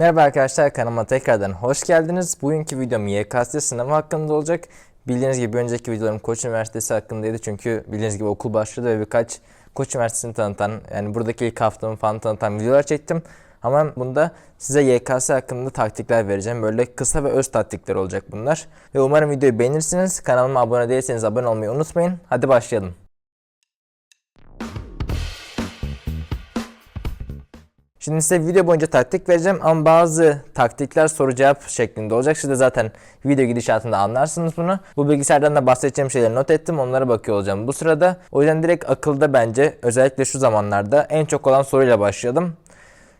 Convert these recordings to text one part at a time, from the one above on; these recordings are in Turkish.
Merhaba arkadaşlar kanalıma tekrardan hoş geldiniz. Bugünkü videom YKS sınavı hakkında olacak. Bildiğiniz gibi önceki videolarım Koç Üniversitesi hakkındaydı çünkü bildiğiniz gibi okul başladı ve birkaç Koç Üniversitesi'ni tanıtan yani buradaki ilk haftamı falan tanıtan videolar çektim. Ama bunda size YKS hakkında taktikler vereceğim. Böyle kısa ve öz taktikler olacak bunlar. Ve umarım videoyu beğenirsiniz. Kanalıma abone değilseniz abone olmayı unutmayın. Hadi başlayalım. Şimdi size video boyunca taktik vereceğim ama bazı taktikler soru cevap şeklinde olacak. Siz de zaten video gidişatında anlarsınız bunu. Bu bilgisayardan da bahsedeceğim şeyleri not ettim. Onlara bakıyor olacağım bu sırada. O yüzden direkt akılda bence özellikle şu zamanlarda en çok olan soruyla başlayalım.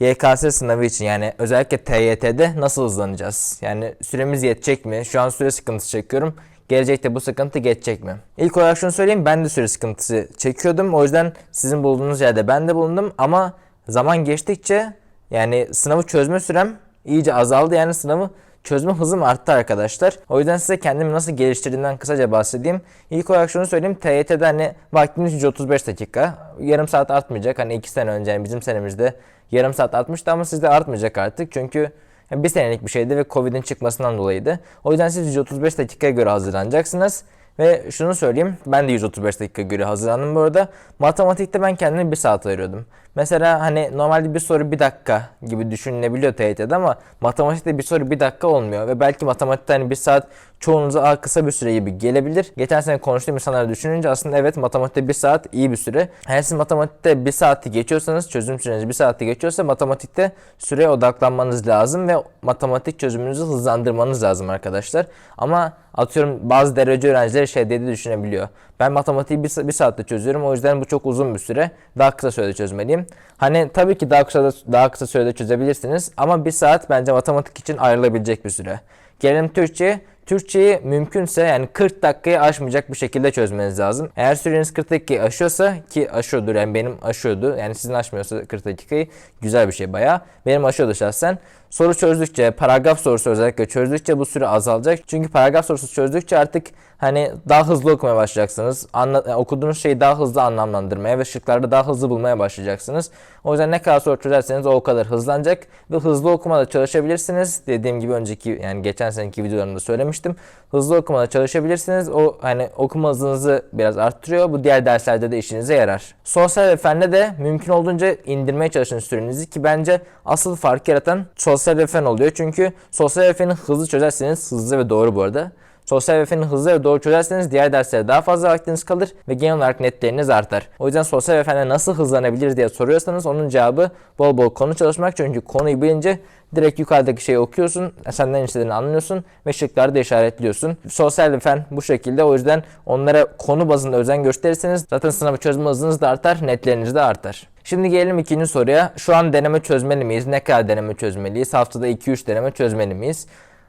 YKS sınavı için yani özellikle TYT'de nasıl hızlanacağız? Yani süremiz yetecek mi? Şu an süre sıkıntısı çekiyorum. Gelecekte bu sıkıntı geçecek mi? İlk olarak şunu söyleyeyim ben de süre sıkıntısı çekiyordum. O yüzden sizin bulunduğunuz yerde ben de bulundum ama zaman geçtikçe yani sınavı çözme sürem iyice azaldı. Yani sınavı çözme hızım arttı arkadaşlar. O yüzden size kendimi nasıl geliştirdiğimden kısaca bahsedeyim. İlk olarak şunu söyleyeyim. TYT'de hani vaktiniz 135 dakika. Yarım saat artmayacak. Hani 2 sene önce yani bizim senemizde yarım saat artmıştı ama sizde artmayacak artık. Çünkü bir senelik bir şeydi ve Covid'in çıkmasından dolayıydı. O yüzden siz 135 dakikaya göre hazırlanacaksınız. Ve şunu söyleyeyim, ben de 135 dakika göre hazırlandım bu arada. Matematikte ben kendime bir saat ayırıyordum. Mesela hani normalde bir soru bir dakika gibi düşünülebiliyor TYT'de ama matematikte bir soru bir dakika olmuyor. Ve belki matematikte hani bir saat çoğunuza "Aa, kısa bir süre gibi gelebilir. Geçen sene konuştuğum insanları düşününce aslında evet matematikte bir saat iyi bir süre. Eğer siz matematikte bir saati geçiyorsanız çözüm süreniz bir saati geçiyorsa matematikte süreye odaklanmanız lazım ve matematik çözümünüzü hızlandırmanız lazım arkadaşlar. Ama atıyorum bazı derece öğrencileri şey dedi düşünebiliyor. Ben matematiği bir, bir saatte çözüyorum o yüzden bu çok uzun bir süre. Daha kısa sürede çözmeliyim. Hani tabii ki daha kısa daha kısa sürede çözebilirsiniz ama bir saat bence matematik için ayrılabilecek bir süre. Gelelim Türkçe'ye. Türkçeyi mümkünse yani 40 dakikayı aşmayacak bir şekilde çözmeniz lazım. Eğer süreniz 40 dakikayı aşıyorsa ki aşıyordur yani benim aşıyordu. Yani sizin aşmıyorsa 40 dakikayı güzel bir şey bayağı. Benim aşıyordu şahsen. Soru çözdükçe, paragraf sorusu özellikle çözdükçe bu süre azalacak. Çünkü paragraf sorusu çözdükçe artık hani daha hızlı okumaya başlayacaksınız. Anla, yani okuduğunuz şeyi daha hızlı anlamlandırmaya ve şıklarda daha hızlı bulmaya başlayacaksınız. O yüzden ne kadar soru çözerseniz o, kadar hızlanacak ve hızlı okumada çalışabilirsiniz. Dediğim gibi önceki yani geçen seneki videolarımda söylemiştim. Hızlı okumada çalışabilirsiniz. O hani okuma hızınızı biraz arttırıyor. Bu diğer derslerde de işinize yarar. Sosyal ve fende de mümkün olduğunca indirmeye çalışın sürenizi ki bence asıl fark yaratan sosyal ve fen oluyor. Çünkü sosyal ve feni hızlı çözerseniz hızlı ve doğru bu arada. Sosyal ve feni hızlı ve doğru çözerseniz diğer derslere daha fazla vaktiniz kalır ve genel olarak netleriniz artar. O yüzden sosyal ve fende nasıl hızlanabiliriz diye soruyorsanız onun cevabı bol bol konu çalışmak. Çünkü konuyu bilince direkt yukarıdaki şeyi okuyorsun, senden istediğini anlıyorsun ve şıkları da işaretliyorsun. Sosyal ve fen bu şekilde o yüzden onlara konu bazında özen gösterirseniz zaten sınavı çözme hızınız da artar, netleriniz de artar. Şimdi gelelim ikinci soruya. Şu an deneme çözmeli miyiz? Ne kadar deneme çözmeliyiz? Haftada 2-3 deneme çözmeli miyiz?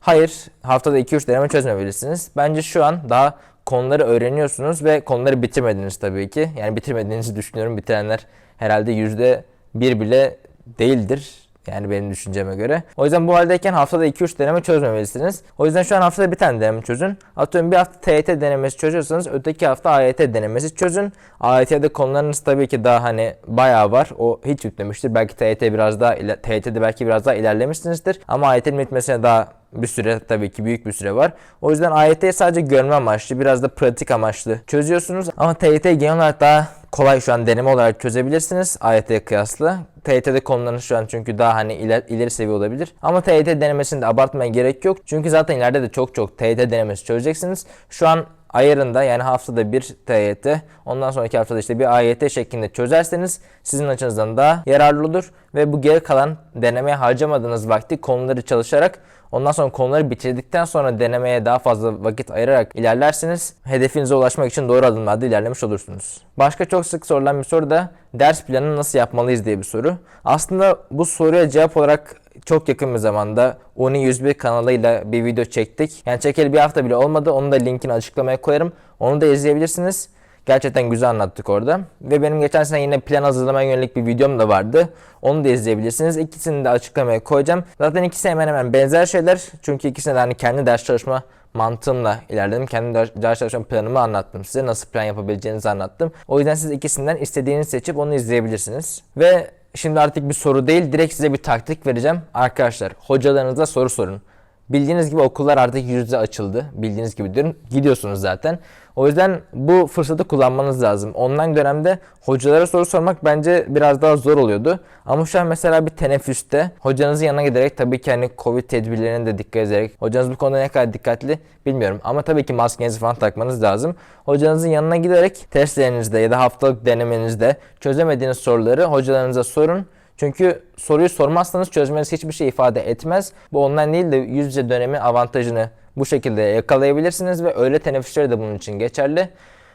Hayır, haftada 2-3 deneme çözmemelisiniz. Bence şu an daha konuları öğreniyorsunuz ve konuları bitirmediniz tabii ki. Yani bitirmediğinizi düşünüyorum. Bitirenler herhalde %1 bile değildir. Yani benim düşünceme göre. O yüzden bu haldeyken haftada 2-3 deneme çözmemelisiniz. O yüzden şu an haftada bir tane deneme çözün. Atıyorum bir hafta TYT denemesi çözüyorsanız öteki hafta AYT denemesi çözün. AYT'de konularınız tabii ki daha hani bayağı var. O hiç yüklemiştir. Belki TYT biraz daha TYT'de belki biraz daha ilerlemişsinizdir. Ama AYT'nin bitmesine daha bir süre tabii ki büyük bir süre var. O yüzden AYT'yi sadece görme amaçlı, biraz da pratik amaçlı çözüyorsunuz. Ama TYT'yi genel olarak daha kolay şu an deneme olarak çözebilirsiniz AYT'ye kıyasla. TYT'de konularınız şu an çünkü daha hani iler, ileri seviye olabilir. Ama TYT denemesinde abartmaya gerek yok. Çünkü zaten ileride de çok çok TYT denemesi çözeceksiniz. Şu an ayarında yani haftada bir TYT ondan sonraki haftada işte bir AYT şeklinde çözerseniz sizin açınızdan daha yararlı olur ve bu geri kalan denemeye harcamadığınız vakti konuları çalışarak ondan sonra konuları bitirdikten sonra denemeye daha fazla vakit ayırarak ilerlerseniz hedefinize ulaşmak için doğru adımlarda ilerlemiş olursunuz. Başka çok sık sorulan bir soru da ders planını nasıl yapmalıyız diye bir soru. Aslında bu soruya cevap olarak çok yakın bir zamanda Uni 101 kanalıyla bir video çektik. Yani çekeli bir hafta bile olmadı. Onu da linkini açıklamaya koyarım. Onu da izleyebilirsiniz. Gerçekten güzel anlattık orada. Ve benim geçen sene yine plan hazırlamaya yönelik bir videom da vardı. Onu da izleyebilirsiniz. İkisini de açıklamaya koyacağım. Zaten ikisi hemen hemen benzer şeyler. Çünkü ikisine de hani kendi ders çalışma mantığımla ilerledim. Kendi ders çalışma planımı anlattım size. Nasıl plan yapabileceğinizi anlattım. O yüzden siz ikisinden istediğinizi seçip onu izleyebilirsiniz. Ve Şimdi artık bir soru değil direkt size bir taktik vereceğim. Arkadaşlar hocalarınıza soru sorun. Bildiğiniz gibi okullar artık yüz yüze açıldı. Bildiğiniz gibi dün gidiyorsunuz zaten. O yüzden bu fırsatı kullanmanız lazım. Online dönemde hocalara soru sormak bence biraz daha zor oluyordu. Ama şu an mesela bir teneffüste hocanızın yanına giderek tabii ki hani Covid tedbirlerine de dikkat ederek hocanız bu konuda ne kadar dikkatli bilmiyorum. Ama tabii ki maskenizi falan takmanız lazım. Hocanızın yanına giderek testlerinizde ya da haftalık denemenizde çözemediğiniz soruları hocalarınıza sorun. Çünkü soruyu sormazsanız çözmeniz hiçbir şey ifade etmez. Bu online değil de yüz yüze dönemin avantajını bu şekilde yakalayabilirsiniz ve öğle teneffüsleri de bunun için geçerli.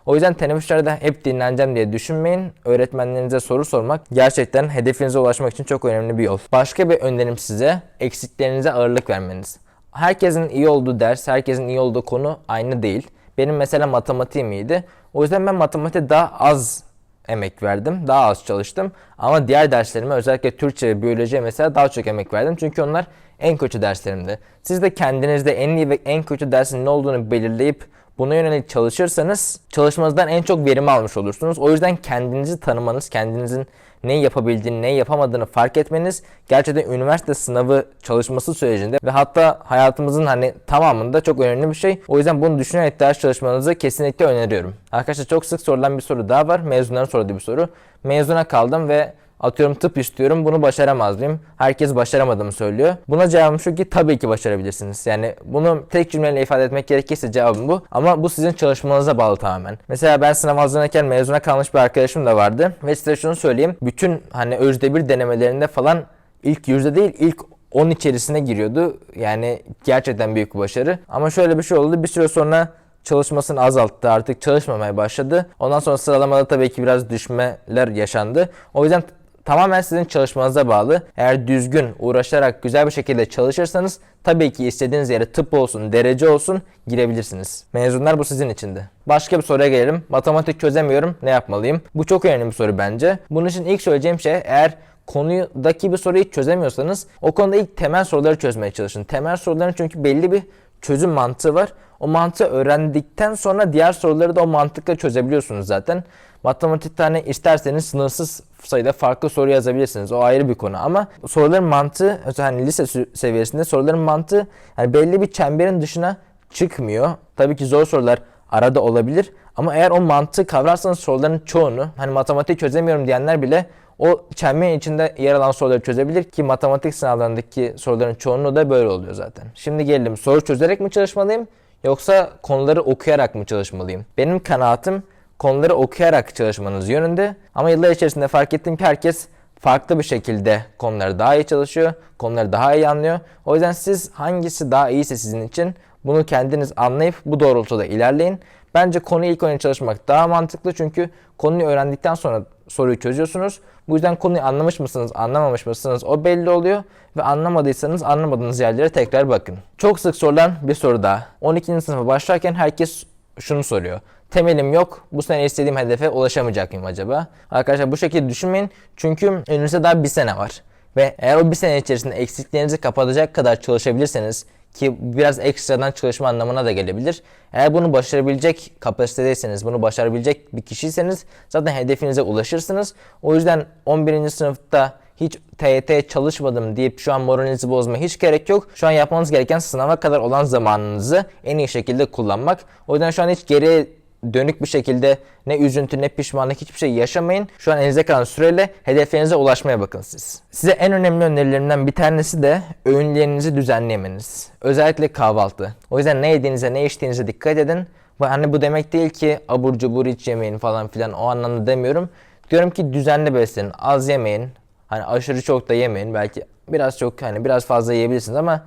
O yüzden teneffüslerde hep dinleneceğim diye düşünmeyin. Öğretmenlerinize soru sormak gerçekten hedefinize ulaşmak için çok önemli bir yol. Başka bir önerim size eksiklerinize ağırlık vermeniz. Herkesin iyi olduğu ders, herkesin iyi olduğu konu aynı değil. Benim mesela matematiğim iyiydi. O yüzden ben matematiğe daha az emek verdim. Daha az çalıştım. Ama diğer derslerime özellikle Türkçe ve biyolojiye mesela daha çok emek verdim. Çünkü onlar en kötü derslerimdi. Siz de kendinizde en iyi ve en kötü dersin ne olduğunu belirleyip buna yönelik çalışırsanız çalışmanızdan en çok verim almış olursunuz. O yüzden kendinizi tanımanız, kendinizin neyi yapabildiğini, neyi yapamadığını fark etmeniz gerçekten üniversite sınavı çalışması sürecinde ve hatta hayatımızın hani tamamında çok önemli bir şey. O yüzden bunu düşünerek ders çalışmanızı kesinlikle öneriyorum. Arkadaşlar çok sık sorulan bir soru daha var. Mezunların sorduğu bir soru. Mezuna kaldım ve Atıyorum tıp istiyorum bunu başaramaz mıyım? Herkes başaramadığımı söylüyor. Buna cevabım şu ki tabii ki başarabilirsiniz. Yani bunu tek cümleyle ifade etmek gerekirse cevabım bu. Ama bu sizin çalışmanıza bağlı tamamen. Mesela ben sınav hazırlanırken mezuna kalmış bir arkadaşım da vardı. Ve size şunu söyleyeyim. Bütün hani özde bir denemelerinde falan ilk yüzde değil ilk 10 içerisine giriyordu. Yani gerçekten büyük bir başarı. Ama şöyle bir şey oldu. Bir süre sonra çalışmasını azalttı. Artık çalışmamaya başladı. Ondan sonra sıralamada tabii ki biraz düşmeler yaşandı. O yüzden tamamen sizin çalışmanıza bağlı. Eğer düzgün, uğraşarak güzel bir şekilde çalışırsanız tabii ki istediğiniz yere tıp olsun, derece olsun girebilirsiniz. Mezunlar bu sizin içindi. Başka bir soruya gelelim. Matematik çözemiyorum, ne yapmalıyım? Bu çok önemli bir soru bence. Bunun için ilk söyleyeceğim şey eğer konudaki bir soruyu çözemiyorsanız o konuda ilk temel soruları çözmeye çalışın. Temel soruların çünkü belli bir çözüm mantığı var. O mantığı öğrendikten sonra diğer soruları da o mantıkla çözebiliyorsunuz zaten. Matematikte hani isterseniz sınırsız sayıda farklı soru yazabilirsiniz. O ayrı bir konu ama soruların mantığı hani lise seviyesinde soruların mantığı yani belli bir çemberin dışına çıkmıyor. Tabii ki zor sorular arada olabilir ama eğer o mantığı kavrarsanız soruların çoğunu hani matematik çözemiyorum diyenler bile o çemberin içinde yer alan soruları çözebilir ki matematik sınavlarındaki soruların çoğunluğu da böyle oluyor zaten. Şimdi gelelim soru çözerek mi çalışmalıyım yoksa konuları okuyarak mı çalışmalıyım? Benim kanaatim konuları okuyarak çalışmanız yönünde ama yıllar içerisinde fark ettim ki herkes farklı bir şekilde konuları daha iyi çalışıyor, konuları daha iyi anlıyor. O yüzden siz hangisi daha iyiyse sizin için bunu kendiniz anlayıp bu doğrultuda ilerleyin. Bence konuyu ilk önce çalışmak daha mantıklı çünkü konuyu öğrendikten sonra soruyu çözüyorsunuz. Bu yüzden konuyu anlamış mısınız, anlamamış mısınız o belli oluyor. Ve anlamadıysanız anlamadığınız yerlere tekrar bakın. Çok sık sorulan bir soru daha. 12. sınıfa başlarken herkes şunu soruyor. Temelim yok. Bu sene istediğim hedefe ulaşamayacak mıyım acaba? Arkadaşlar bu şekilde düşünmeyin. Çünkü önünüzde daha bir sene var. Ve eğer o bir sene içerisinde eksiklerinizi kapatacak kadar çalışabilirseniz ki biraz ekstradan çalışma anlamına da gelebilir. Eğer bunu başarabilecek kapasitedeyseniz, bunu başarabilecek bir kişiyseniz zaten hedefinize ulaşırsınız. O yüzden 11. sınıfta hiç TYT çalışmadım deyip şu an moralinizi bozma hiç gerek yok. Şu an yapmanız gereken sınava kadar olan zamanınızı en iyi şekilde kullanmak. O yüzden şu an hiç geriye dönük bir şekilde ne üzüntü ne pişmanlık hiçbir şey yaşamayın. Şu an elinize kalan süreyle hedeflerinize ulaşmaya bakın siz. Size en önemli önerilerimden bir tanesi de öğünlerinizi düzenlemeniz. Özellikle kahvaltı. O yüzden ne yediğinize ne içtiğinize dikkat edin. Bu, hani bu demek değil ki abur cubur hiç yemeyin falan filan o anlamda demiyorum. Diyorum ki düzenli beslenin. Az yemeyin. Hani aşırı çok da yemeyin. Belki biraz çok hani biraz fazla yiyebilirsiniz ama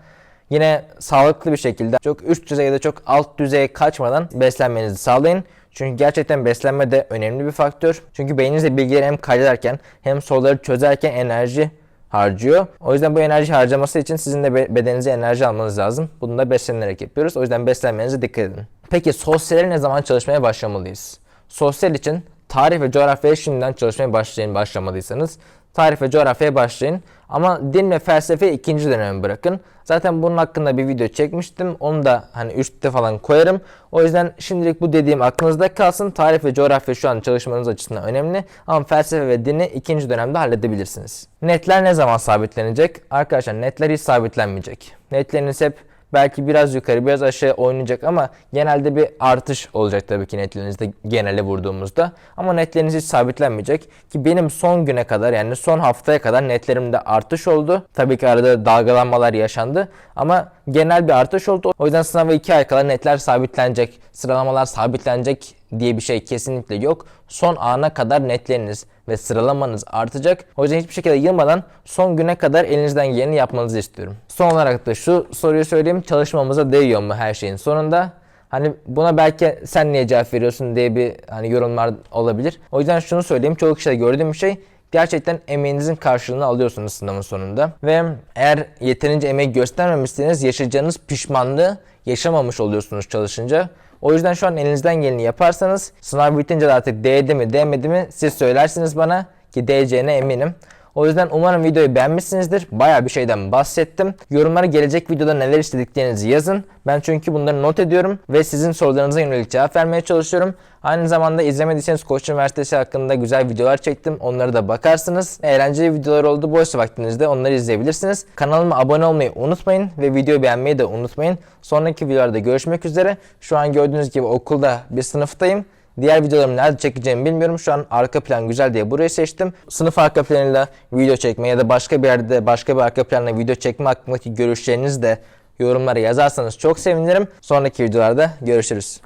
Yine sağlıklı bir şekilde çok üst düzeyde çok alt düzeye kaçmadan beslenmenizi sağlayın. Çünkü gerçekten beslenme de önemli bir faktör. Çünkü beyninizde bilgileri hem kaydederken hem soruları çözerken enerji harcıyor. O yüzden bu enerji harcaması için sizin de bedeninize enerji almanız lazım. Bunu da beslenerek yapıyoruz. O yüzden beslenmenize dikkat edin. Peki sosyal ne zaman çalışmaya başlamalıyız? Sosyal için tarih ve coğrafyaya şimdiden çalışmaya başlayın başlamadıysanız tarih ve coğrafyaya başlayın. Ama din ve felsefe ikinci dönemi bırakın. Zaten bunun hakkında bir video çekmiştim. Onu da hani üstte falan koyarım. O yüzden şimdilik bu dediğim aklınızda kalsın. Tarih ve coğrafya şu an çalışmanız açısından önemli. Ama felsefe ve dini ikinci dönemde halledebilirsiniz. Netler ne zaman sabitlenecek? Arkadaşlar netler hiç sabitlenmeyecek. Netleriniz hep belki biraz yukarı biraz aşağı oynayacak ama genelde bir artış olacak tabii ki netlerinizde genele vurduğumuzda. Ama netleriniz hiç sabitlenmeyecek ki benim son güne kadar yani son haftaya kadar netlerimde artış oldu. Tabii ki arada dalgalanmalar yaşandı ama genel bir artış oldu. O yüzden sınava 2 ay kala netler sabitlenecek, sıralamalar sabitlenecek diye bir şey kesinlikle yok. Son ana kadar netleriniz ve sıralamanız artacak. O yüzden hiçbir şekilde yılmadan son güne kadar elinizden geleni yapmanızı istiyorum. Son olarak da şu soruyu söyleyeyim. Çalışmamıza değiyor mu her şeyin sonunda? Hani buna belki sen niye cevap veriyorsun diye bir hani yorumlar olabilir. O yüzden şunu söyleyeyim. Çoğu kişide gördüğüm bir şey gerçekten emeğinizin karşılığını alıyorsunuz sınavın sonunda. Ve eğer yeterince emek göstermemişseniz yaşayacağınız pişmanlığı yaşamamış oluyorsunuz çalışınca. O yüzden şu an elinizden geleni yaparsanız sınav bitince de artık değdi mi değmedi mi siz söylersiniz bana ki değeceğine eminim. O yüzden umarım videoyu beğenmişsinizdir. Baya bir şeyden bahsettim. Yorumlara gelecek videoda neler istediklerinizi yazın. Ben çünkü bunları not ediyorum ve sizin sorularınıza yönelik cevap vermeye çalışıyorum. Aynı zamanda izlemediyseniz Koç Üniversitesi hakkında güzel videolar çektim. Onlara da bakarsınız. Eğlenceli videolar oldu. Boş vaktinizde onları izleyebilirsiniz. Kanalıma abone olmayı unutmayın ve videoyu beğenmeyi de unutmayın. Sonraki videolarda görüşmek üzere. Şu an gördüğünüz gibi okulda bir sınıftayım. Diğer videolarımı nerede çekeceğimi bilmiyorum. Şu an arka plan güzel diye burayı seçtim. Sınıf arka planıyla video çekme ya da başka bir yerde başka bir arka planla video çekme hakkındaki görüşlerinizi de yorumlara yazarsanız çok sevinirim. Sonraki videolarda görüşürüz.